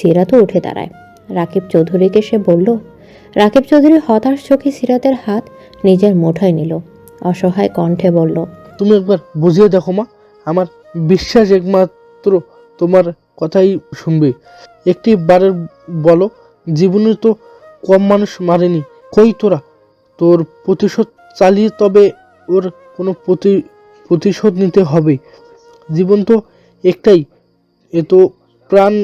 সিরাতও উঠে দাঁড়ায়। রাকিব চৌধুরীকে সে বলল, রাকিব চৌধুরী হতাশ চোখে সিরাতের হাত নিজের মুঠোয় নিল। অসহায় কণ্ঠে বলল, তুমি একবার বুঝিয়ে দেখো মা, আমার বিশ্বাস একমাত্র তোমার কথাই শুনবে। একটি বারের বলো, জীবনে তো কম মানুষ মারেনি। কই তোরা? তোর প্রতিশোধ চালিয়ে তবে ওর কোনো প্রতি, প্রতিশোধ নিতে হবে। জীবন তো একটাই, এ তো প্রাণ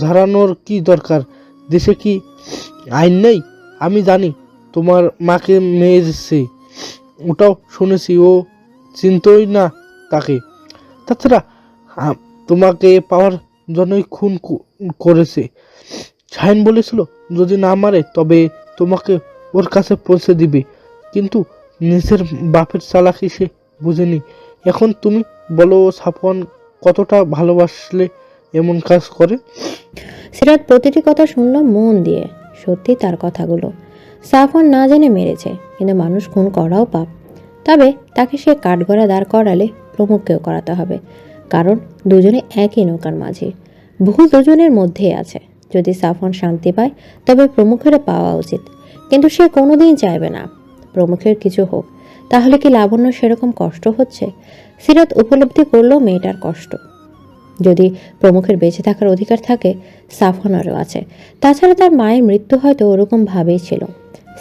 ঝাড়ানোর কি দরকার? দেশে কি আইন নেই? আমি জানি তোমার মাকে মেরেছে ওটাও শুনেছি, ও চিনতই না তাকে। তাছাড়া তোমাকে পাওয়ার জন্যই খুন করেছে। শাহিন বলেছিল, যদি না মারে, তবে তোমাকে ওর কাছে পৌঁছে দিবে। কিন্তু নিজের বাপের চালাকি সে বুঝেনি। এখন তুমি বলো, সাফওয়ান কতটা ভালোবাসলে এমন কাজ করে? সিরাত প্রতিটি কথা শুনল মন দিয়ে, সত্যি তার কথাগুলো। সাফন না জেনে মেরেছে, কিন্তু মানুষ খুন করাও পাপ। তবে তাকে সে কাঠগড়া দাঁড় করালে প্রমুখকেও করাতে হবে, কারণ দুজনে একই নৌকার মাঝে। ভুল দুজনের মধ্যেই আছে, যদি সাফন শান্তি পায়, তবে প্রমুখের পাওয়া উচিত। কিন্তু সে কোনোদিন চাইবে না, প্রমুখের কিছু হোক। তাহলে কি লাবণ্য সেরকম কষ্ট হচ্ছে? সিরাত উপলব্ধি করল মেয়েটার কষ্ট। যদি প্রমুখের বেঁচে থাকার অধিকার থাকে সাফানারও আছে। তাছাড়া তার মায়ের মৃত্যু হয়তো ওরকম ভাবেই ছিল।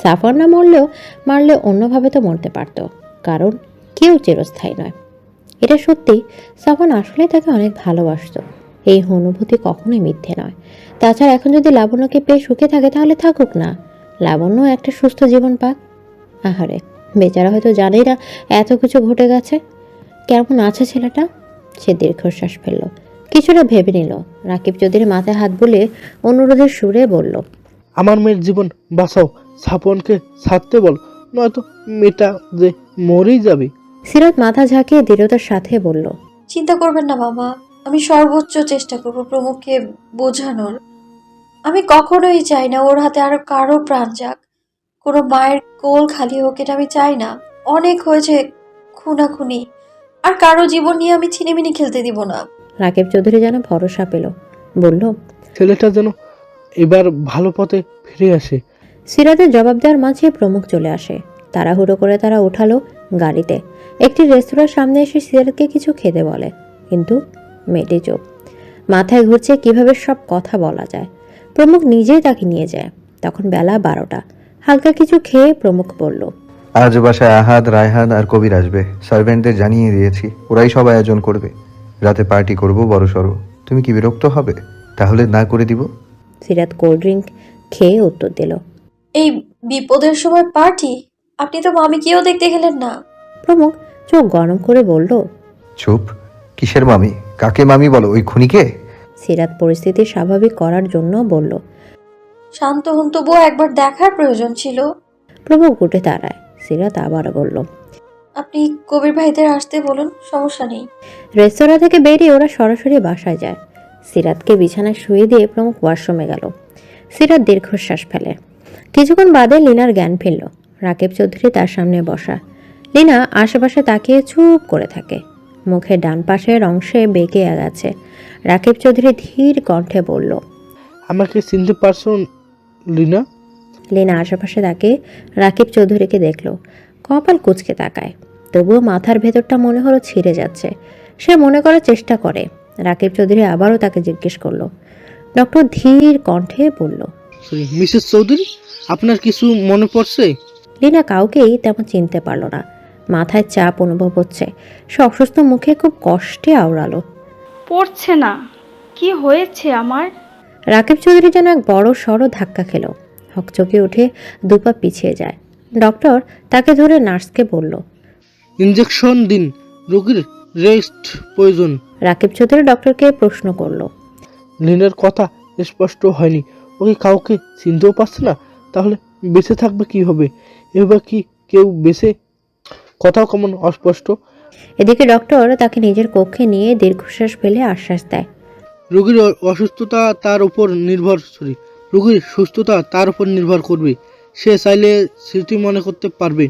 সাফর না মরলেও, মারলে অন্যভাবে তো মরতে পারত। কারণ কেউ চিরস্থায়ী নয়। এটা সত্যি সাফন আসলে তাকে অনেক ভালোবাসতো। এই অনুভূতি কখনোই মিথ্যে নয়। তাছাড়া এখন যদি লাবণ্যকে পেয়ে সুখে থাকে, তাহলে থাকুক না। লাবণ্য একটা সুস্থ জীবন পাক। আহারে, বেচারা হয়তো জানেই না এত কিছু ঘটে গেছে। কেমন আছে ছেলেটা? সে দীর্ঘশ্বাস ফেলল। কিছুটা ভেবে নিল। রাকিব চৌধুরী মাথায় হাত বুলিয়ে অনুরোধের সুরে বলল আমার মেয়ের জীবন বাঁচাও। সাপনকে ছাড়তে বল নয়তো মেয়েটা যে মরেই যাবে। সিরাত মাথা ঝাঁকিয়ে দৃঢ়তার সাথে বলল চিন্তা করবেন না মামা। আমি সর্বোচ্চ চেষ্টা করব প্রমুখকে বোঝানোর। আমি কখনোই চাই না ওর হাতে আরও কারও প্রাণ যাক। কোনো মায়ের কোল খালি হোক এটা আমি চাই না। অনেক হয়েছে খুনাখুনি। আর কারও জীবন নিয়ে আমি ছিনিমিনি খেলতে দিব না। রাকিব চৌধুরী যেন ভরসা পেল। বলল ছেলেটা যেন এবার ভালো পথে ফিরে আসে। সিরাতের জবাব দেওয়ার মাঝে প্রমুখ চলে আসে। তাড়াহুড়ো করে তারা উঠালো গাড়িতে। একটি রেস্তোরাঁর সামনে এসে সিরাতকে কিছু খেতে বলে কিন্তু মেয়েটি চোখ মাথায় ঘুরছে কীভাবে সব কথা বলা যায়। প্রমুখ নিজেই তাকে নিয়ে যায়। তখন বেলা বারোটা। হালকা কিছু খেয়ে প্রমুখ বলল আজ বাসায় আহাদ রায়হান আর কবির আসবে। সার্ভেন্টদের জানিয়ে দিয়েছি ওরাই সব আয়োজন করবে। রাতে পার্টি করব বড় সড়ো। তুমি কি বিরক্ত হবে? তাহলে না করে দিব। সিরাত কোল্ড ড্রিঙ্ক খেয়ে উত্তর দিল। এই বিপদের সময় পার্টি? আপনি তো মামিকেও দেখতে গেলেন না। প্রমুখ চোখ গরম করে বলল চুপ। কিসের মামি? কাকে মামি বলো? ওই খুনিকে? সিরাত পরিস্থিতি স্বাভাবিক করার জন্য বলল শান্ত হন তবুও একবার দেখার প্রয়োজন ছিল। প্রমুখ উঠে দাঁড়ায়। সিরাত আবার বলল আপনি কবির ভাইদের আসতে বলুন সমস্যা নেই। রেস্তোরাঁ থেকে বেরিয়ে ওরা সরাসরি বাসায় যায়। সিরাতকে বিছানায় শুয়ে দিয়ে প্রমুখ ওয়াশরুমে গেল। সিরাত দীর্ঘশ্বাস ফেলে। কিছুক্ষণ বাদে লিনার জ্ঞান ফিরল। রাকেব চৌধুরী তার সামনে বসা। লিনা আশেপাশে তাকিয়ে চুপ করে থাকে। মুখের ডান পাশের অংশে বেঁকে গেছে। রাকিব চৌধুরী ধীর কণ্ঠে বলল আমাকে চিনতে পারছ লিনা? লিনা আশেপাশে তাকে রাকিব চৌধুরীকে দেখল। কপাল কুচকে তাকায়। তবুও মাথার ভেতরটা মনে হলো ছিঁড়ে যাচ্ছে। সে মনে করার চেষ্টা করে। রাকিব চৌধুরী আবারও তাকে জিজ্ঞেস করল। ডক্টর ধীর কণ্ঠে বলল মিসেস চৌধুরী আপনার কিছু মনে পড়ছে? লিনা কাউকেই তেমন চিনতে পারল না। মাথায় চাপ অনুভব হচ্ছে। সে অসুস্থ মুখে খুব কষ্টে আওড়ালো। পড়ছে না। কি হয়েছে আমার? রাকিব চৌধুরী যেন এক বড় সড় ধাক্কা খেল। হকচকে উঠে দুপা পিছিয়ে যায়। ডক্টর তাকে ধরে নার্সকে বলল ইঞ্জেকশন দিন রোগীর রেস্ট প্রয়োজন। রাকিব চৌধুরী ডক্টরকে প্রশ্ন করল লিনার কথা স্পষ্ট হয়নি। ওকে কাউকে চিনতেও পারছে না তাহলে বেঁচে থাকবে কি হবে? এবার কি কেউ বেঁচে? কথাও কেমন অস্পষ্ট? এদিকে ডক্টর তাকে নিজের কক্ষে নিয়ে দীর্ঘশ্বাস ফেলে আশ্বাস দেয়। রোগীর অসুস্থতা তার উপর নির্ভর সরি রোগীর সুস্থতা তার উপর নির্ভর করবে। সে চাইলে স্মৃতি মনে করতে পারবে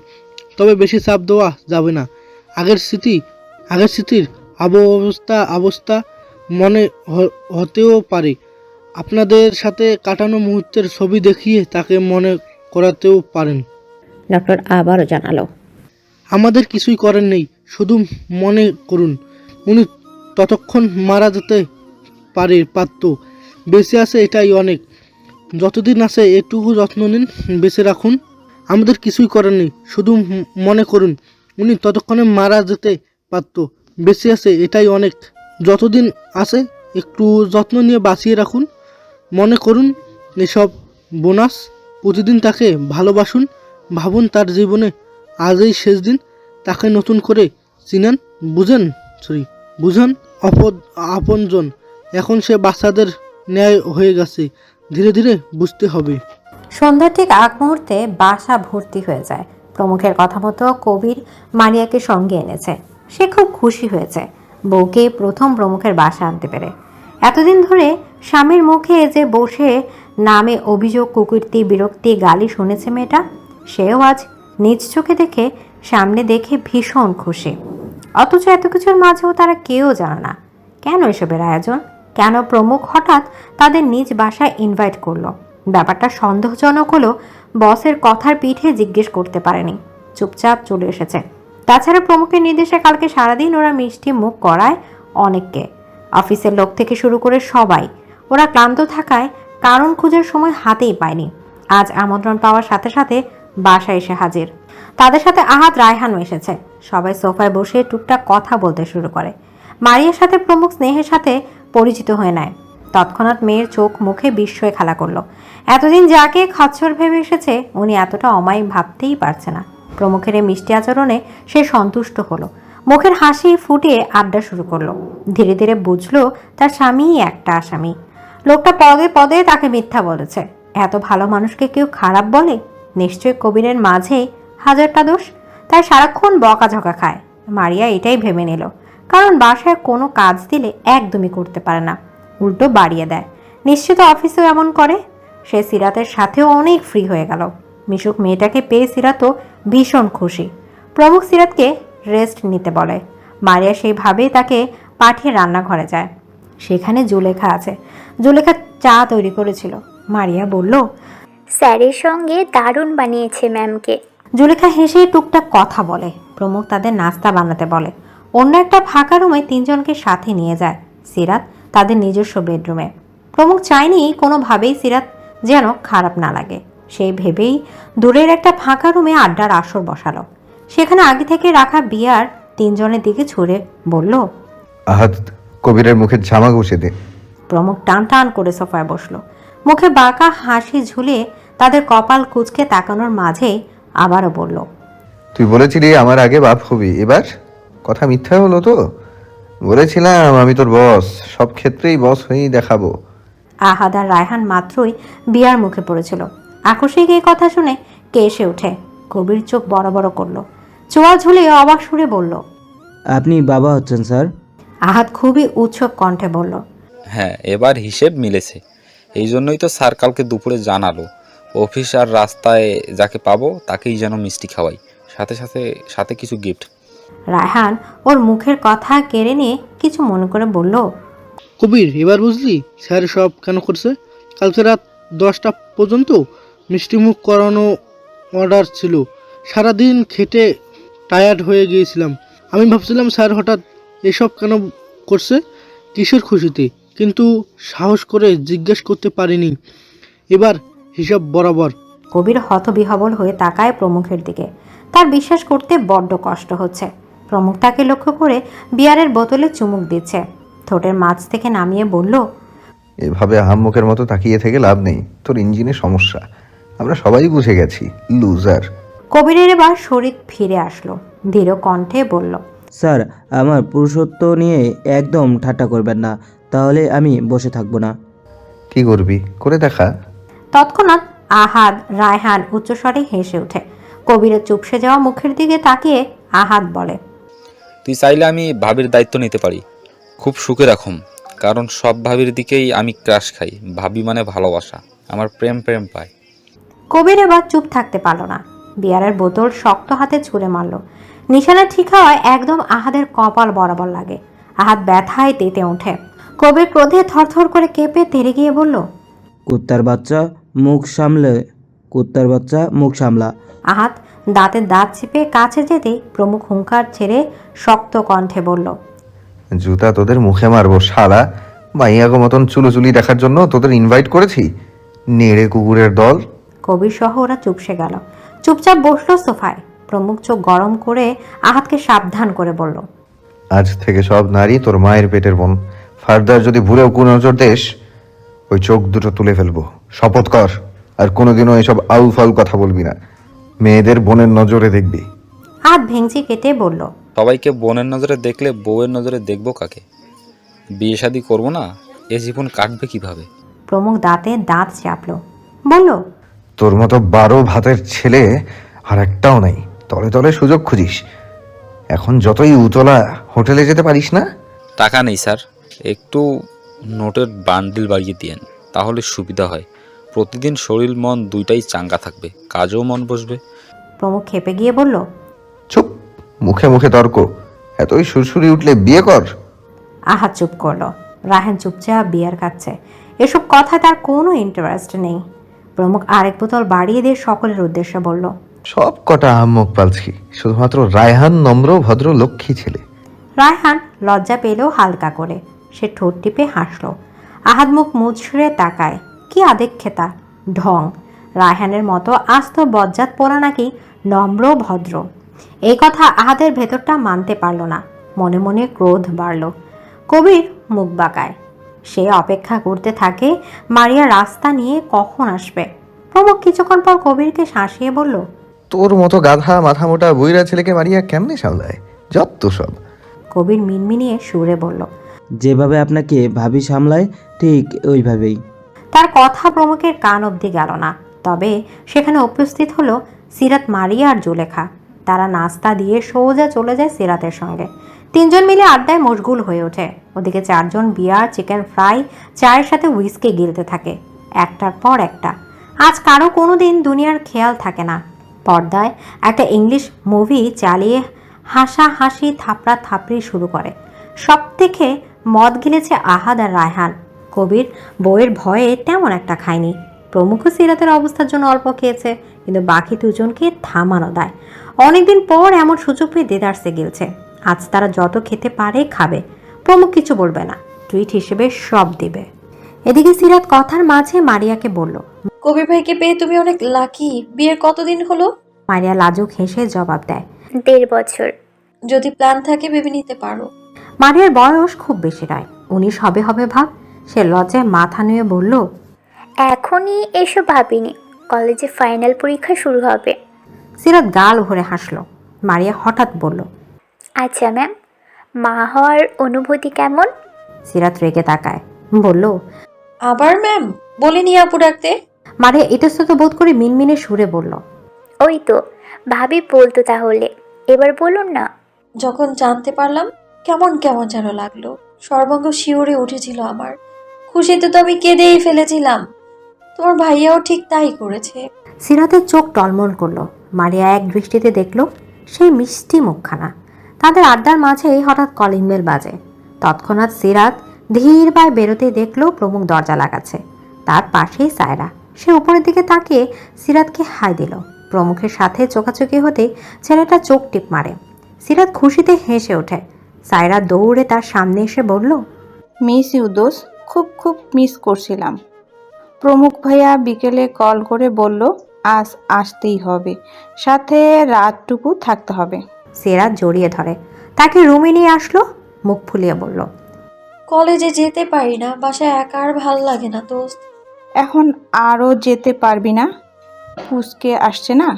তবে বেশি চাপ দেওয়া যাবে না। আগের স্মৃতি আগের স্মৃতির আবহাওয়া অবস্থা মনে হতেও পারে। আপনাদের সাথে কাটানো মুহূর্তের ছবি দেখিয়ে তাকে মনে করাতেও পারেন। ডক্টর আবারও জানালো। আমাদের কিছুই করার নেই শুধু মনে করুন। উনি ততক্ষণ মারা যেতে পারে পারত। বেঁচে আছে এটাই অনেক। যতদিন আছে, এটুকু যত্ন নিন, বেঁচে রাখুন। আমাদের কিছুই করার নেই, শুধু মনে করুন। উনি ততক্ষণে মারা যেতে পারত। বেঁচে আছে, এটাই অনেক। যতদিন আছে, একটু যত্ন নিয়ে বাঁচিয়ে রাখুন। মনে করুন, এসব বোনাস প্রতিদিন তাকে ভালোবাসুন। ভাবুন, তার জীবনে আজই শেষ দিন। তাকে নতুন করে চিনেন, বুঝেন সরি বুঝেন অপদ, আপনজন। এখন সে বাচ্চাদের ন্যায় হয়ে গেছে। ধীরে ধীরে বুঝতে হবে। সন্ধ্যার ঠিক আগ মুহূর্তে বাসা ভর্তি হয়ে যায়। প্রমুখের কথা মতো কবির মারিয়াকে সঙ্গে এনেছে। সে খুব খুশি হয়েছে। বউকে প্রথম প্রমুখের বাসা আনতে পেরে। এতদিন ধরে স্বামীর মুখে যে বসে নামে অভিযোগ, কুকুরতি, বিরক্তি, গালি শুনেছে মেয়েটা, সেও আজ নিজ চোখে দেখে সামনে দেখে ভীষণ খুশি। অথচ এত কিছুর মাঝেও তারা কেউ জানে না। কেন এসবের আয়োজন? কেন প্রমুখ হঠাৎ তাদের নিজ বাসায় ইনভাইট করল? ব্যাপারটা সন্দেহজনক হলো বসের কথার পিঠে জিজ্ঞেস করতে পারেনি। চুপচাপ চলে এসেছে। তাছাড়া প্রমুখের নির্দেশে কালকে সারাদিন ওরা মিষ্টি মুখ করায় অনেককে। অফিসের লোক থেকে শুরু করে সবাই। ওরা ক্লান্ত থাকায় কারণ খোঁজার সময় হাতেই পায়নি। আজ আমন্ত্রণ পাওয়ার সাথে সাথে বাসায় এসে হাজির। তাদের সাথে আহাত রায়হানও এসেছে। সবাই সোফায় বসে টুকটাক কথা বলতে শুরু করে। মারিয়ার সাথে প্রমুখ স্নেহের সাথে পরিচিত হয়ে নেয় তৎক্ষণাৎ মেয়ের চোখ মুখে বিস্ময়ে খেলা করল। এতদিন যাকে খচ্চর ভেবে এসেছে, উনি এতটা অমায়িক ভাবতেই পারছে না। প্রমুখের এই মিষ্টি আচরণে সে সন্তুষ্ট হলো। মুখের হাসি ফুটিয়ে আড্ডা শুরু করল। ধীরে ধীরে বুঝলো, তার স্বামীই একটা আসামি। লোকটা পদে পদে তাকে মিথ্যা বলেছে। এত ভালো মানুষকে কেউ খারাপ বলে? নিশ্চয় কবিরের মাঝে হাজারটা দোষ? তাই সারাক্ষণ বকাঝকা খায়। মারিয়া এটাই ভেবে নিল। কারণ বাসায় কোনো কাজ দিলে একদমই করতে পারে না। উল্টো বাড়িয়ে দেয়। নিশ্চিত অফিসেও এমন করে। সে সিরাতের সাথেও অনেক ফ্রি হয়ে গেল। মিশুক মেয়েটাকে পেয়ে সিরাতও ভীষণ খুশি। প্রমুখ সিরাতকে রেস্ট নিতে বলে। মারিয়া সেইভাবেই তাকে পাঠিয়ে রান্নাঘরে যায়। সেখানে জুলেখা আছে। জুলেখা চা তৈরি করেছিল। মারিয়া বলল স্যারের সঙ্গে দারুণ বানিয়েছে ম্যামকে। জুলেখা হেসে টুকটাক কথা বলে। প্রমুখ তাদের নাস্তা বানাতে বলে। অন্য একটা ফাঁকা রুমে তিনজনকে সাথে নিয়ে যায় সিরাত তাদের নিজস্ব বেডরুমে। প্রমুখ চায়নি কোনোভাবেই সিরাত যেন খারাপ না লাগে। সেই ভেবেই দূরের একটা ফাঁকা রুমে আড্ডার আসর বসালো। সেখানে আগে থেকে রাখা বিয়ার তিনজনের দিকে ছুঁড়ে বলল আহাত কবিরের মুখে ঝামা ঘষে দে। প্রমুখ টান টান করে সোফায় বসল। মুখে বাঁকা হাসি ঝুলে তাদের কপাল কুচকে তাকানোর মাঝেই আবারও বলল তুই বলেছিলি আমার আগে বাপ হবি এবার? কথা মিথ্যা হলো তো? বলেছিলাম আমি তোর বস সব ক্ষেত্রেই বস হয়েই দেখাবো। আহাদ আর রায়হান মাত্রই বিয়ার মুখে পড়েছিল। আকস্মিক এই কথা শুনে কে এসে ওঠে কবির চোখ বড় বড় করল। চোয়া ঝুলে অবাক সুরে বলল আপনি বাবা হচ্ছেন স্যার। আহাদ খুবই উৎসব কণ্ঠে বলল হ্যাঁ এবার হিসেব মিলেছে। এই জন্যই তো স্যার কালকে দুপুরে জানালো অফিস আর রাস্তায় যাকে পাবো তাকেই যেন মিষ্টি খাওয়াই। সাথে সাথে সাথে কিছু গিফট রায়হান ওর মুখের কথা কেড়ে নিয়ে কিছু মনে করে বলল কবির এবার বুঝলি স্যার সব কেন করছে? কালকে রাত দশটা পর্যন্ত মিষ্টিমুখ করানো অর্ডার ছিল। সারাদিন খেটে টায়ার্ড হয়ে গিয়েছিলাম। আমি ভাবছিলাম স্যার হঠাৎ এসব কেন করছে? কিসের খুশিতে? কিন্তু সাহস করে জিজ্ঞেস করতে পারিনি। এবার হিসাব বরাবর। কবির হতবিহবল হয়ে তাকায় প্রমুখের দিকে। তার বিশ্বাস করতে বড্ড কষ্ট হচ্ছে। প্রমুখ তাকে লক্ষ্য করে বিয়ারের বোতলে চুমুক দিচ্ছে। ঠোঁটের মাছ থেকে নামিয়ে বলল এভাবে আহাম্মকের মতো তাকিয়ে থেকে লাভ নেই। তোর ইঞ্জিনে সমস্যা। আমরা সবাই বুঝে গেছি লুজার। কবিরের এবার শরীর ফিরে আসলো। ধীর কণ্ঠে বলল স্যার আমার পুরুষত্ব নিয়ে একদম ঠাট্টা করবেন না। তাহলে আমি বসে থাকব না। কি করবি? করে দেখা। তৎক্ষণাৎ আহাদ রায়হান উচ্চস্বরে হেসে ওঠে। কবিরের চুপসে যাওয়া মুখের দিকে তাকিয়ে আহাদ বলে তুই চাইলে আমি ভাবির দায়িত্ব নিতে পারি। খুব সুখে রাখুম কারণ সব ভাবির দিকেই আমি ক্রাশ খাই। ভাবি মানে ভালোবাসা আমার প্রেম প্রেম পায়। কবির এবার চুপ থাকতে পারল না। বিয়ারের বোতল শক্ত হাতে ছুঁড়ে মারল। নিশানা ঠিক হওয়ায় একদম আহাদের কপাল বরাবর লাগে। আহাত ব্যথায় তেতে ওঠে। কবির ক্রোধে থরথর করে কেঁপে তেরে গিয়ে বলল কুত্তার বাচ্চা মুখ সামলে কুত্তার বাচ্চা মুখ সামলা। আহাত দাঁতের দাঁত চেপে কাছে যেতেই প্রমুখ হুঙ্কার ছেড়ে শক্ত কণ্ঠে বলল জুতা তোদের মুখে মারবো শালা। মাইয়াগো মতন চুলোচুলি দেখার জন্য তোদের ইনভাইট করেছি। নেড়ে কুকুরের দল। কবির সহ ওরা চুপসে গেল। চুপচাপ বসল সোফায়। প্রমুখ চোখ গরম করে আহাতকে সাবধান করে বলল আজ থেকে সব নারী তোর মায়ের পেটের বোন। ফার্দার যদি ভুলেও কোন নজর দেশ ওই চোখ দুটো তুলে ফেলব। শপথ কর আর কোনোদিনও এসব আউল ফাউল কথা বলবি না। মেয়েদের বোনের নজরে দেখবি। হাত ভেঙচি কেটে বলল সবাইকে বোনের নজরে দেখলে বউয়ের নজরে দেখব কাকে? বিয়ে শাদি করব না এ জীবন কাটবে কীভাবে? প্রমুখ দাঁতে দাঁত চাপলো। বলল তোর মতো বারো ভাতের ছেলে আর একটাও নাই। তলে তলে সুযোগ খুঁজিস। এখন যতই উতলা হোটেলে যেতে পারিস না? টাকা নেই স্যার। একটু নোটের বান্ডিল বাড়িয়ে দিয়েন তাহলে সুবিধা হয়। প্রতিদিন শরীর মন দুইটাই চাঙ্গা থাকবে কাজেও মন বসবে। প্রমুখ খেপে গিয়ে বলল চুপ মুখে মুখে তর্ক এতই সুরসুরি উঠলে বিয়ে কর। আহাত চুপ করল। রাহেন চুপচাপ বিয়ার খাচ্ছে এসব কথা তার কোনো ইন্টারেস্ট নেই। প্রমুখ আরেক বোতল বাড়িয়ে দিয়ে সকলের উদ্দেশ্যে বলল সব কটা আহম্মক পালছি শুধুমাত্র রায়হান নম্র ভদ্র লক্ষ্মী ছেলে। রায়হান লজ্জা পেলেও হালকা করে সে ঠোঁট টিপে হাসলো। আহাদ মুখ মুচড়ে তাকায়। কি আদেক্ষেতা ঢং। রায়হানের মতো আস্ত বজ্জাত পোড়া নাকি নম্র ভদ্র। এই কথা আহাদের ভেতরটা মানতে পারল না। মনে মনে ক্রোধ বাড়ল। কবির মুখ বাঁকায়। সে অপেক্ষা করতে থাকে মারিয়া রাস্তা নিয়ে কখন আসবে? প্রমুখ কিছুক্ষণ পর কবিরকে শাসিয়ে বলল তোর মতো গাধা মাথা মোটা বইরা ছেলেকে মারিয়া কেমনে সামলায়? যত সব। কবির মিনমিনিয়ে সুরে বলল যেভাবে আপনাকে ভাবি সামলায় ঠিক ওইভাবেই। তার কথা প্রমুখের কান অবধি গেল না। তবে সেখানে উপস্থিত হলো সিরাত মারিয়া আর জুলেখা। তারা নাস্তা দিয়ে সোজা চলে যায় সিরাতের সঙ্গে। তিনজন মিলে আড্ডায় মশগুল হয়ে ওঠে। ওদিকে চারজন বিয়ার, চিকেন ফ্রাই, চায়ের সাথে হুইস্কি গিলতে থাকে। একটার পর একটা। আজ কারও কোনো দিন দুনিয়ার খেয়াল থাকে না। পর্দায় একটা ইংলিশ মুভি চালিয়ে হাসা হাসি থাপড়া থাপড়ি শুরু করে। সব থেকে মদ গিলেছে আহাদ আর রায়হান। কবির বইয়ের ভয়ে তেমন একটা খায়নি। প্রমুখ সিরাতের অবস্থার জন্য অল্প খেয়েছে কিন্তু বাকি দুজনকে থামানো দেয়। অনেকদিন পর এমন সুযোগ পেয়ে দেদারসে গিলছে। আজ তারা যত খেতে পারে খাবে। প্রমুখ কিছু বলবে না। টুইট হিসেবে সব দিবে। এদিকে সিরাত কথার মাঝে মারিয়াকে বলল কবির ভাইকে পেয়ে তুমি অনেক লাকি। বিয়ের কতদিন হলো? মারিয়া লাজুক হেসে জবাব দেয় দেড় বছর। যদি প্ল্যান থাকে ভেবে নিতে পারো। মারিয়ার বয়স খুব বেশি নয়। উনিশ হবে হবে ভাব। সে লজ্জায় মাথা নুয়ে বলল এখনই এসব ভাবিনি। কলেজে ফাইনাল পরীক্ষা শুরু হবে। সিরাত গাল ভরে হাসলো। মারিয়া হঠাৎ বলল আচ্ছা ম্যাম। মা হওয়ার অনুভূতি কেমন? সিরাত রেগে তাকায়। বলল আবার ম্যাম? বলে বলিনি আপু ডাকতে? মারিয়া ইতস্তত বোধ করে মিনমিনে সুরে বলল ওই তো ভাবি বলতো তাহলে। এবার বলুন না। যখন জানতে পারলাম কেমন কেমন যেন লাগল। সর্বাঙ্গ শিওরে উঠেছিল আমার। খুশিতে তো আমি কেঁদেই ফেলেছিলাম। তোমার ভাইয়াও ঠিক তাই করেছে। সিরাতের চোখ টলমল করল। মারিয়া এক দৃষ্টিতে দেখল সেই মিষ্টি মুখখানা। তাদের আড্ডার মাঝেই হঠাৎ কলিং বেল বাজে। তৎক্ষণাৎ সিরাত ধীর পায়ে বেরোতেই দেখল প্রমুখ দরজা লাগাচ্ছে। তার পাশেই সায়রা। সে উপরের দিকে তাকিয়ে সিরাতকে হাই দিল। প্রমুখের সাথে চোখাচোখি হতে ছেলেটা চোখ টিপ মারে। সিরাত খুশিতে হেসে ওঠে। সায়রা দৌড়ে তার সামনে এসে বলল মিস ইউ দোস খুব খুব মিস করছিলাম। প্রমুখ ভাইয়া বিকেলে কল করে বলল আজ আসতেই হবে। সাথে রাতটুকু থাকতে হবে। সিরাত জড়িয়ে ধরে। তাকে রুমে নিয়ে আসলো মুখ ফুলিয়ে বলল কলেজে যেতে পারি না বাসায় একা আর ভালো লাগে না দোস্ত। এখন আরও যেতে পারবি না? পুচকে আসছে না?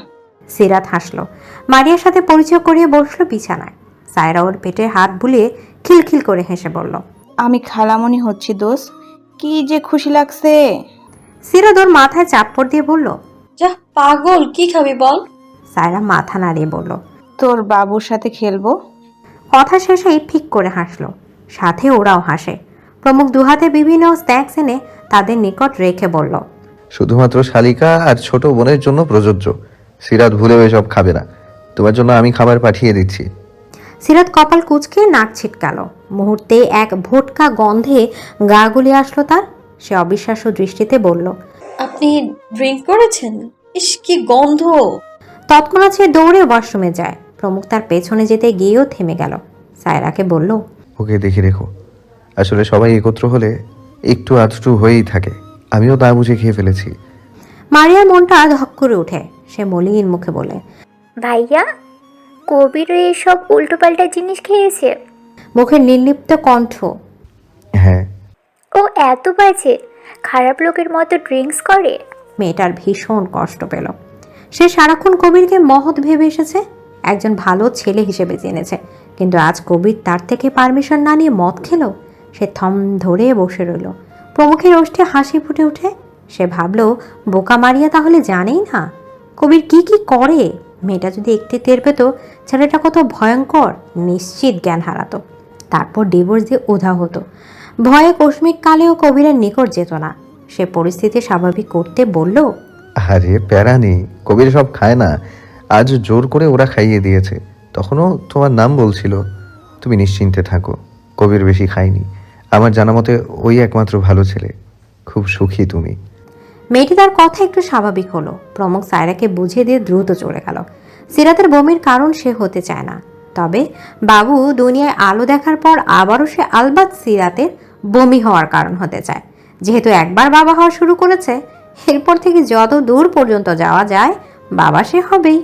সিরাত হাসলো। মারিয়ার সাথে পরিচয় করিয়ে বসল বিছানায়। সায়রা ওর পেটে হাত বুলিয়ে খিলখিল করে হেসে বলল আমি খালামণি হচ্ছি দোস কি যে খুশি লাগছে। সিরাত ওর মাথায় চাপ্পড় দিয়ে বলল যা পাগল কি খাবি বল? সায়রা মাথা নাড়িয়ে বলল তোর বাবুর সাথে খেলব? কথা শেষেই ফিক করে হাসলো। সাথে ওরাও হাসে। প্রমুখ দুহাতে বিভিন্ন স্ন্যাক্স এনে তাদের নিকট রেখে বলল শুধুমাত্র শালিকা আর ছোট বোনের জন্য প্রযোজ্য। সিরাত ভুলেও এসব খাবে না। তোমার জন্য আমি খাবার পাঠিয়ে দিচ্ছি। সিরাত কপাল কুচকে নাক ছিটকালো। মুহূর্তে এক ভোটকা গন্ধে গা গুলিয়ে আসলো তার। সে অবিশ্বাস্য দৃষ্টিতে বলল আপনি ড্রিঙ্ক করেছেন? ইস কি গন্ধ! তৎক্ষণাৎ সে দৌড়ে ওয়াশরুমে যায়। প্রমুখ তার পেছনে যেতে গিয়েও থেমে গেল। সায়রাকে বলল ওকে দেখে রেখো। আসলে সবাই একত্র হলে একটু আধটু হয়েই থাকে। আমিও তা বুঝে খেয়ে ফেলেছি। মারিয়ার মনটা ধক করে ওঠে সে মলিন মুখে বলে ভাইয়া কবিরও এসব উল্টোপাল্টা জিনিস খেয়েছে? মুখের নির্লিপ্ত কণ্ঠ। হ্যাঁ। ও এত বাজে খারাপ লোকের মতো ড্রিঙ্কস করে? মেয়েটার ভীষণ কষ্ট পেল। সে সারাক্ষণ কবিরকে মহৎ ভেবে এসেছে একজন ভালো ছেলে হিসেবে জেনেছে। কিন্তু আজ কবির তার থেকে পারমিশন না নিয়ে মদ খেলো সে থম ধরে বসে রইল। প্রমুখের ওষ্ঠে হাসি ফুটে ওঠে। সে ভাবলো বোকা মারিয়া তাহলে জানেই না কবির কি কি করে? মেয়েটা যদি একটি টের পেত, ছেলেটা কত ভয়ঙ্কর, নিশ্চিত জ্ঞান হারাতো। তারপর ডিভোর্স দিয়ে উধা হতো। ভয়ে কস্মিক কালেও কবিরের নিকট যেত না। সে পরিস্থিতি স্বাভাবিক করতে বলল, আরে প্যারা নেই, কবির সব খায় না। আজ জোর করে ওরা খাইয়ে দিয়েছে। তখনও তোমার নাম বলছিল। তুমি নিশ্চিন্তে থাকো, কবির বেশি খায়নি। আমার জানা মতে ওই একমাত্র ভালো ছেলে। খুব সুখী তুমি। মেয়েটি তার কথা একটু স্বাভাবিক হলো। প্রমুখ সায়রাকে বুঝিয়ে দিয়ে দ্রুত চলে গেল। সিরাতের বমির কারণ সে হতে চায় না। তবে বাবু দুনিয়ায় আলো দেখার পর আবারও সে আলবাত সিরাতের বমি হওয়ার কারণ হতে চায়। যেহেতু একবার বাবা হওয়া শুরু করেছে, এরপর থেকে যত দূর পর্যন্ত যাওয়া যায়, বাবা সে হবেই।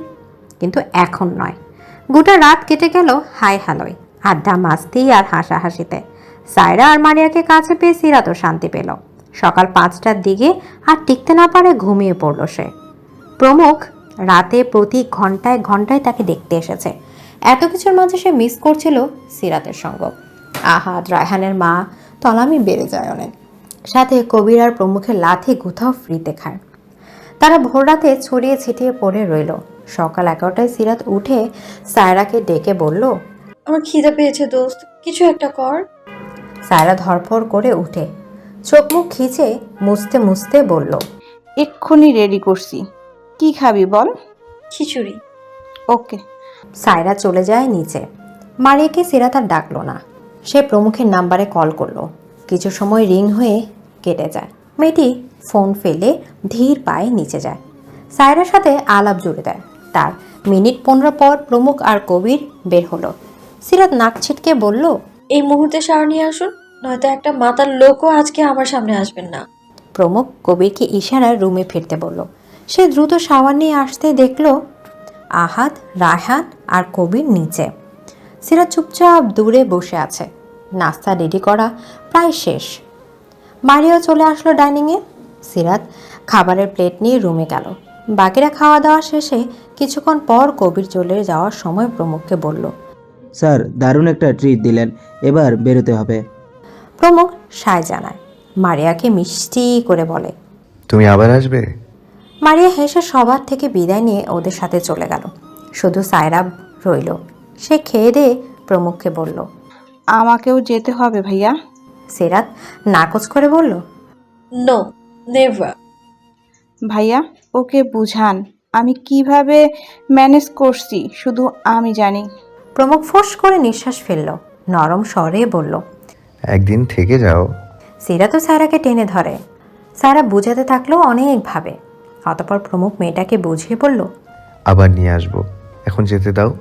কিন্তু এখন নয়। গোটা রাত কেটে গেল হাই হালয়, আড্ডা মাস্তি আর হাসাহাসিতে। সায়রা আর মারিয়াকে কাছে পেয়ে সিরাতও শান্তি পেল। সকাল পাঁচটার দিকে আর টিকতে না পারে ঘুমিয়ে পড়ল সে। প্রমুখ রাতে প্রতি ঘন্টায় ঘন্টায় তাকে দেখতে এসেছে। এত কিছুর মাঝে সে মিস করছিল সিরাতের সঙ্গ। আহাদ রায়হানের মা তলামি বেড়ে যায় অনেক। সাথে কবির আর প্রমুখের লাথি গুথাও ফ্রিতে খায়। তারা ভোররাতে ছড়িয়ে ছিটিয়ে পড়ে রইল। সকাল এগারোটায় সিরাত উঠে সায়রাকে ডেকে বলল আমার খিদে পেয়েছে দোস্ত কিছু একটা কর। সায়রা ধরফর করে উঠে চোখ মুখ খিচে মুছতে মুছতে বলল এক্ষুনি রেডি করছি। কি খাবি বল? খিচুড়ি। ওকে। সায়রা চলে যায় নিচে। মারিয়াকে সিরাত আর ডাকলো না। সে প্রমুখের নাম্বারে কল করল। কিছু সময় রিং হয়ে কেটে যায়। মেয়েটি ফোন ফেলে ধীর পায়ে নিচে যায়। সায়রার সাথে আলাপ জুড়ে দেয়। তার মিনিট পনেরো পর প্রমুখ আর কবির বের হলো। সিরাত নাক ছিটকে বলল এই মুহূর্তে নিয়ে আসুন। নয়তো একটা মাতার লোকও আজকে আমার সামনে আসবেন না। প্রমুখ কবিরকে ইশারায় রুমে ফিরতে বলল। সে দ্রুত সাবান নিয়ে আসতে দেখল আহাত রায়হান আর কবির নিচে। সিরাজ চুপচাপ দূরে বসে আছে। নাস্তা রেডি করা প্রায় শেষ। মারিয়াও চলে আসলো ডাইনিংয়ে। সিরাত খাবারের প্লেট নিয়ে রুমে গেল। বাকিরা খাওয়া দাওয়া শেষে কিছুক্ষণ পর কবির চলে যাওয়ার সময় প্রমুখকে বলল স্যার দারুণ একটা ট্রিট দিলেন। এবার বেরোতে হবে। প্রমুখ সায় জানায়। মারিয়াকে মিষ্টি করে বলে তুমি আবার আসবে? মারিয়া হেসে সবার থেকে বিদায় নিয়ে ওদের সাথে চলে গেল। শুধু সায়রা রইল। সে খেয়ে দিয়ে প্রমুখকে বলল আমাকেও যেতে হবে ভাইয়া। সেরাত নাকচ করে বলল নো নেভার ভাইয়া ওকে বুঝান আমি কীভাবে ম্যানেজ করছি শুধু আমি জানি। প্রমুখ ফোঁস করে নিঃশ্বাস ফেলল। নরম স্বরে বলল একদিন থেকে যাও। সিরাতও সায়রাকে টেনে ধরে। সায়রা বুঝাতে থাকল অনেকভাবে অতপর প্রমুখ মেয়েটাকে বুঝিয়ে বলল আবার নিয়ে আসব। এখন যেতে দাও।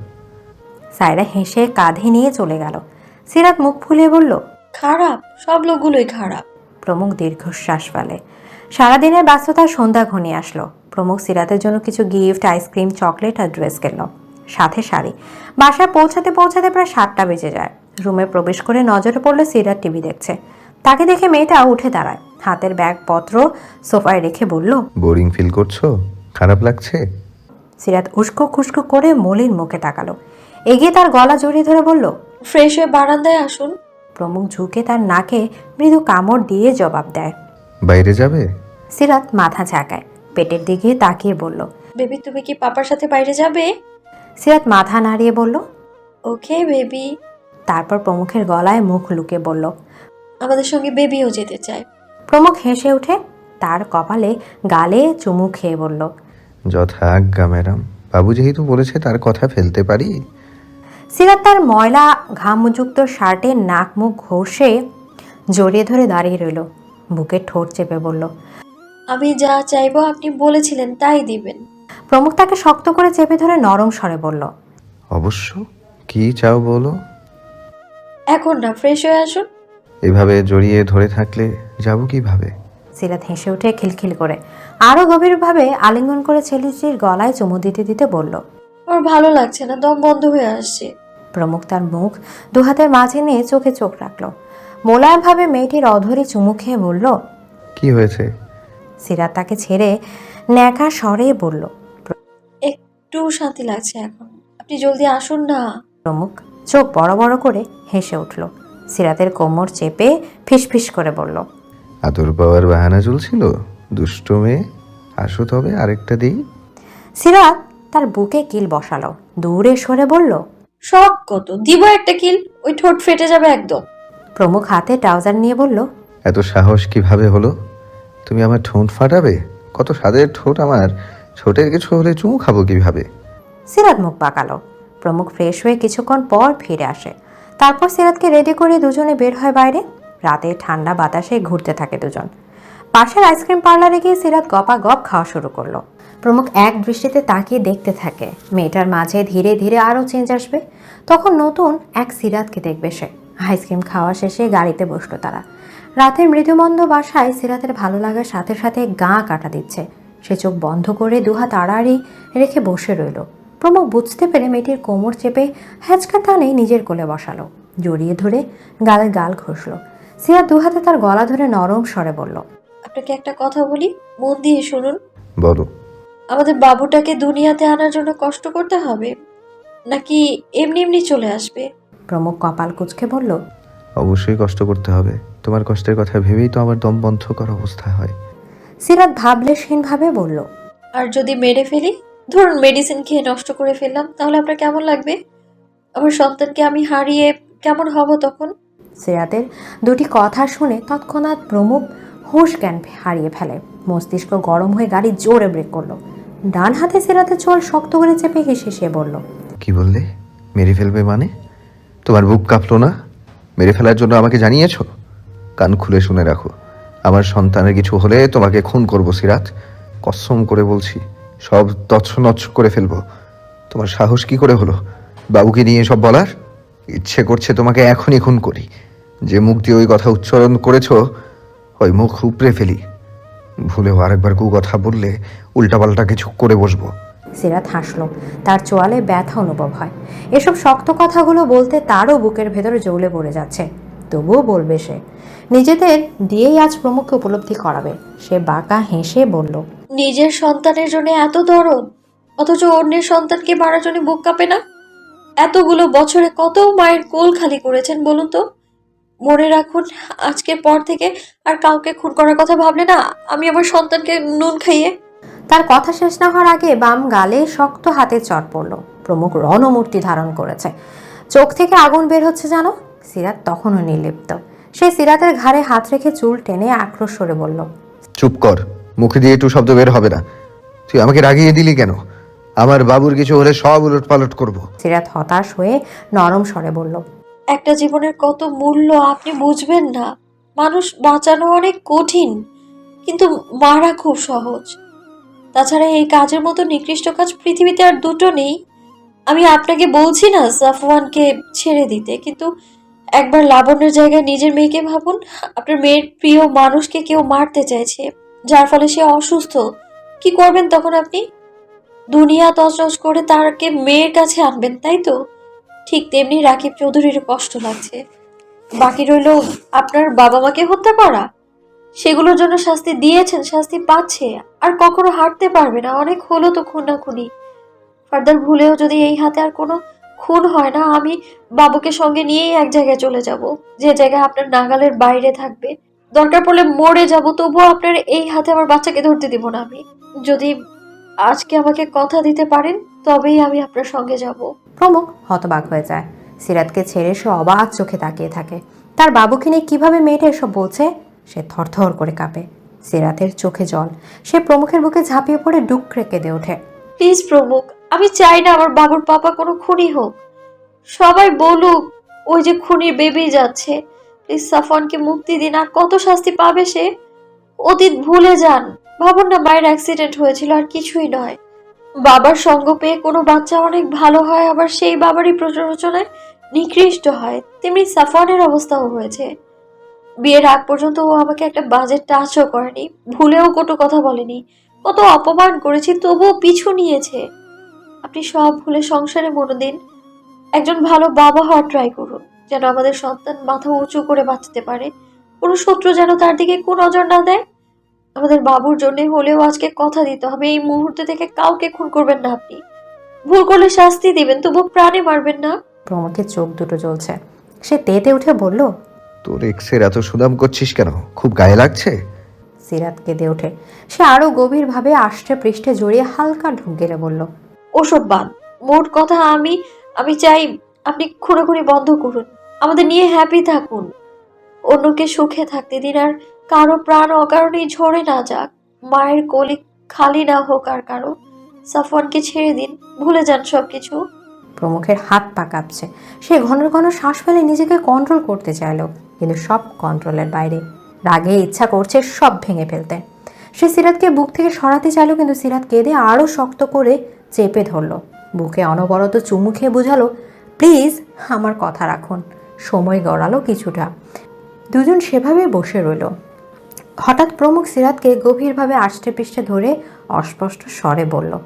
সায়রা হেসে কাঁধে নিয়ে চলে গেল। সিরাত মুখ ফুলিয়ে বলল খারাপ সব লোকগুলোই খারাপ। প্রমুখ দীর্ঘশ্বাস ফেলে। সারাদিনের ব্যস্ততায় সন্ধ্যা ঘনিয়ে আসলো। প্রমুখ সিরাতের জন্য কিছু গিফট আইসক্রিম চকলেট আর ড্রেস কিনল। সাথে শাড়ি। বাসায় পৌঁছাতে পৌঁছাতে প্রায় সাতটা বেজে যায়। রুমে প্রবেশ করে নজরে পড়ল সিরাত টিভি দেখছে। তাকে দেখে মেয়েটা উঠে দাঁড়ায়। হাতের ব্যাগপত্র সোফায় রেখে বলল বোরিং ফিল করছ? খারাপ লাগছে? সিরাত উস্কো খুস্কো করে মলির মুখে তাকালো। এগিয়ে তার গলা জড়িয়ে ধরে বলল ফ্রেশ হয়ে বারান্দায় আসুন। প্রমুখ ঝুঁকে তার নাকে মৃদু কামড় দিয়ে জবাব দেয়। বাইরে যাবে? সিরাত মাথা ঝাঁকায় পেটের দিকে তাকিয়ে বলল বেবি তুমি কি পাপার সাথে বাইরে যাবে? সিরাত মাথা নাড়িয়ে বলল ওকে বেবি। তারপর প্রমুখের গলায় মুখ লুকে বলল আমাদের সঙ্গে বেবিও যেতে চায়। প্রমুখ হেসে উঠে তার কপালে গালে চুমু খেয়ে বলল যথা আজ্ঞা ম্যাডাম। বাবু যেহেতু বলেছে তার কথা ফেলতে পারি। সিরাত তার ময়লা ঘামযুক্ত শার্টের নাক মুখ ঘষে জড়িয়ে ধরে দাঁড়িয়ে রইল বুকে ঠোঁট চেপে বলল আমি যা চাইব আপনি বলেছিলেন তাই দিবেন। প্রমুখ তাকে শক্ত করে চেপে ধরে নরম স্বরে বলল অবশ্য কি চাও বলো? এখন না ফ্রেশ হয়ে আসুন। এভাবে জড়িয়ে ধরে থাকলে যাব কীভাবে? সিরাত হেসে উঠে খিলখিল করে। আরও গভীরভাবে আলিঙ্গন করে ছেলেটির গলায় চুমু দিতে দিতে বলল ওর ভালো লাগছে না দম বন্ধ হয়ে আসছে। প্রমুখ তার মুখ দু হাতের মাঝে নিয়ে চোখে চোখ রাখল। মোলায়মভাবে মেয়েটির অধরে চুমু খেয়ে বলল কি হয়েছে? সিরাত তাকে ছেড়ে ন্যাকা স্বরে বলল একটু শান্তি লাগছে এখন। আপনি জলদি আসুন না। প্রমুখ চোখ বড় বড় করে হেসে উঠল। সিরাতের কোমর চেপে ফিসফিস করে বলল আদর পাওয়ার বাহানা চলছিল? দুষ্ট মেয়ে আসো তবে আরেকটা দিই সিরাত তার বুকে কিল বসালো দূরে সরে বলল শখ কত দিব একটা কিল ওই ঠোঁট ফেটে যাবে একদম। প্রমুখ হাতে ট্রাউজার নিয়ে বলল এত সাহস কীভাবে হলো? তুমি আমার ঠোঁট ফাটাবে? কত স্বাদের ঠোঁট আমার। ছোটের কিছু হলে চুমু খাব কীভাবে? সিরাত মুখ পাকালো প্রমুখ ফ্রেশ হয়ে কিছুক্ষণ পর ফিরে আসে। তারপর সিরাতকে রেডি করে দুজনে বের হয় বাইরে। রাতে ঠান্ডা বাতাসে ঘুরতে থাকে দুজন। পাশের আইসক্রিম পার্লারে গিয়ে সিরাত গপা গপ খাওয়া শুরু করল। প্রমুখ এক দৃষ্টিতে তাকিয়ে দেখতে থাকে, মেয়েটার মাঝে ধীরে ধীরে আরও চেঞ্জ আসবে। তখন নতুন এক সিরাতকে দেখবে সে। আইসক্রিম খাওয়া শেষে গাড়িতে বসল তারা। রাতের মৃদুমন্দ বাসায় সিরাতের ভালো লাগার সাথে সাথে গা কাটা দিচ্ছে। সে চোখ বন্ধ করে দুহাত আড়াআড়ি রেখে বসে রইল। প্রমুখ বুঝতে পেরে মেয়েটির কোমর চেপে হ্যাচকা টানে নিজের কোলে বসালো। জড়িয়ে ধরে গালে গাল ঘষল। সিরাত দুহাতে তার গলা ধরে নরম স্বরে বলল আপনাকে একটা কথা বলি মন দিয়ে শুনুন। বলো। আমাদের বাবুটাকে দুনিয়াতে আনার জন্য কষ্ট করতে হবে নাকি এমনি এমনি চলে আসবে? প্রমুখ কপাল কুচকে বলল অবশ্যই কষ্ট করতে হবে। তোমার কষ্টের কথা ভেবেই তো আমার দম বন্ধ করা অবস্থা হয়। সিরাত ভাবলেশহীনভাবে বলল আর যদি মেরে ফেলি? ধরুন মেডিসিন খেয়ে নষ্ট করে ফেললাম। তাহলে আপনার কেমন লাগবে? আমার সন্তানকে আমি হারিয়ে কেমন হব তখন? সিরাতের দুটি কথা শুনে তৎক্ষণাৎ প্রমুখ হুঁশ জ্ঞান হারিয়ে ফেলে। মস্তিষ্ক গরম হয়ে গাড়ি জোরে ব্রেক করল। ডান হাতে সিরাতের চোল শক্ত করে চেপে হেসে সে বলল কি বললে? মেরে ফেলবে মানে? তোমার বুক কাঁপলো না? মেরে ফেলার জন্য আমাকে জানিয়েছো? কান খুলে শুনে রাখো। আমার সন্তানের কিছু হলে তোমাকে খুন করব সিরাত। কসম করে বলছি। সব তছনছ করে ফেলব। তোমার সাহস কি করে হলো? বাবুকে নিয়ে সব বলার? ইচ্ছে করছে তোমাকে এখনই খুন করি। যে মুখ দিয়ে ওই কথা উচ্চারণ করেছ, ওই মুখ উপড়ে ফেলি। ভুলেও আরেকবার কু কথা বললে উল্টাপাল্টা কিছু করে বসবো। সিরাত হাসলো। তার চোয়ালে ব্যথা অনুভব হয়। এসব শক্ত কথাগুলো বলতে তারও বুকের ভেতরে জ্বলে পড়ে যাচ্ছে। তবুও বলবে সে। নিজেদের দিয়েই আজ প্রমুখকে উপলব্ধি করাবে। সে বাঁকা হেসে বলল নিজের সন্তানের জন্য এত দরদ অথচ অন্যের সন্তানকে মারার জন্য বুক কাঁপে না? এতগুলো বছরে কত মায়ের কোল খালি করেছেন বলুন তো? মনে রাখুন আজকের পর থেকে আর কাউকে খুন করার কথা ভাবলে না আমি আমার সন্তানকে নুন খাইয়ে। তার কথা শেষ না হওয়ার আগে বাম গালে শক্ত হাতে চট পড়ল। প্রমুখ রণমূর্তি ধারণ করেছে। চোখ থেকে আগুন বের হচ্ছে জানো? সিরাত তখনও নির্লিপ্ত। সে সিরাতের ঘাড়ে হাত রেখে চুল টেনে আক্রোশ সরে বলল চুপ কর মুখে দিয়ে একটু শব্দ বের হবে না। তুই আমাকে রাগিয়ে দিলি কেন? আমার বাবুর কিছু হলে সব উলট পালট করব। সিরাত হতাশ হয়ে নরম স্বরে বলল একটা জীবনের কত মূল্য আপনি বুঝবেন না। মানুষ বাঁচানো অনেক কঠিন কিন্তু মারা খুব সহজ। তাছাড়া এই কাজের মতো নিকৃষ্ট কাজ পৃথিবীতে আর দুটো নেই। আমি আপনাকে বলছি না সাফওয়ানকে ছেড়ে দিতে কিন্তু একবার লাবণ্যের জায়গায় নিজের মেয়েকে ভাবুন, আপনার মেয়ের প্রিয় মানুষকে কেউ মারতে চাইছে, যার ফলে সে অসুস্থ। কি করবেন তখন আপনি? দুনিয়া তছনছ করে তারকে মেয়ের কাছে আনবেন, তাই তো? ঠিক তেমনি রাকিব চৌধুরীর কষ্ট লাগছে। বাকি রইল আপনার বাবা মাকে হত্যা করা। সেগুলোর জন্য শাস্তি দিয়েছেন, শাস্তি পাচ্ছে। আর কখনো হাঁটতে পারবে না, অনেক হলো তো খুনাখুনি ফার্দার ভুলেও যদি এই হাতে আর কোনো খুন হয় না আমি বাবুকে সঙ্গে নিয়েই এক জায়গায় চলে যাব। যে জায়গায় আপনার নাগালের বাইরে থাকবে। দরকার পড়লে মরে যাব তবুও আপনার এই হাতে আমার বাচ্চাকে ধরতে দিব না আমি। যদি আজকে আমাকে কথা দিতে পারেন তবেই আমি আপনার সঙ্গে যাব। প্রমুখ হতবাক হয়ে যায়। সিরাতকে ছেড়ে সে অবাক চোখে তাকিয়ে থাকে। তার বাবুকে নিয়ে কীভাবে মেয়েটা এসব বলছে? সে থরথর করে কাঁপে। সিরাতের চোখে জল। সে প্রমুখের বুকে ঝাঁপিয়ে পড়ে ডুকরে কেঁদে ওঠে। প্লিজ প্রমুখ আমি চাই না আমার বাবুর পাপা কোনো খুনি হোক। সবাই বলুক, ওই যে খুনির বেবি যাচ্ছে। প্লিজ সাফওয়ানকে মুক্তি দিন, আর কত শাস্তি পাবে সে? অতীত ভুলে যান। ভাবুন না মায়ের অ্যাক্সিডেন্ট হয়েছিল, আর কিছুই নয়। বাবার সঙ্গ পেয়ে কোনো বাচ্চা অনেক ভালো হয়, আবার সেই বাবারই প্রচোচনায় নিকৃষ্ট হয়। তেমনি সাফওয়ানের অবস্থাও হয়েছে। বিয়ের আগ পর্যন্ত ও আমাকে একটা বাজেট টাচও করেনি। ভুলেও কটু কথা বলেনি। কত অপমান করেছি, তবুও পিছু নিয়েছে। আপনি সব ভুলে সংসারে মনো দিন। একজন ভালো বাবা হওয়ার ট্রাই করুন যেন আমাদের সন্তান মাথা উঁচু করে বাঁচতে পারে। কোনো শত্রু যেন তার দিকে কোন নজর না দেয়। আমাদের বাবুর জন্য হলেও আজকে কথা দিতে হবে এই মুহূর্তে থেকে কাউকে খুন করবেন না আপনি। ভুল করলে শাস্তি দিবেন তবু প্রাণে মারবেন না। প্রমুখের চোখ দুটো জ্বলছে। সে তেতে উঠে বলল তোর এক্সের এত সুনাম করছিস কেন? খুব গায়ে লাগছে? সিরাত কেঁদে ওঠে। সে আরও গভীরভাবে আষ্টে পৃষ্ঠে জড়িয়ে হালকা ঢুক গেলে বলল ওসব বাদ। মোট কথা আমি আমি চাই আপনি খুনোখুনি বন্ধ করুন। আমাদের নিয়ে হ্যাপি থাকুন। অন্যকে সুখে থাকতে দিন আর কারও প্রাণ অকারণেই ঝরে না যাক। মায়ের কলি খালি না হোক আর কারও। সাফওয়ানকে ছেড়ে দিন, ভুলে যান সব কিছু প্রমুখের হাত পা কাঁপছে। সে ঘন ঘন শ্বাস ফেলে নিজেকে কন্ট্রোল করতে চাইল, কিন্তু সব কন্ট্রোলের বাইরে। রাগে ইচ্ছা করছে সব ভেঙে ফেলতে। সে সিরাতকে বুক থেকে সরাতে চাইল, কিন্তু সিরাত কেঁদে আরও শক্ত করে চেপে ধরল। বুকে অনবরত চুমু খেয়ে বোঝালো, প্লিজ আমার কথা রাখুন। সময় গড়ালো কিছুটা। দুজন সেভাবে বসে রইল। হঠাৎ প্রমুখ সিরাতকে গভীরভাবে আষ্টে পৃষ্ঠে ধরে অস্পষ্ট স্বরে বলল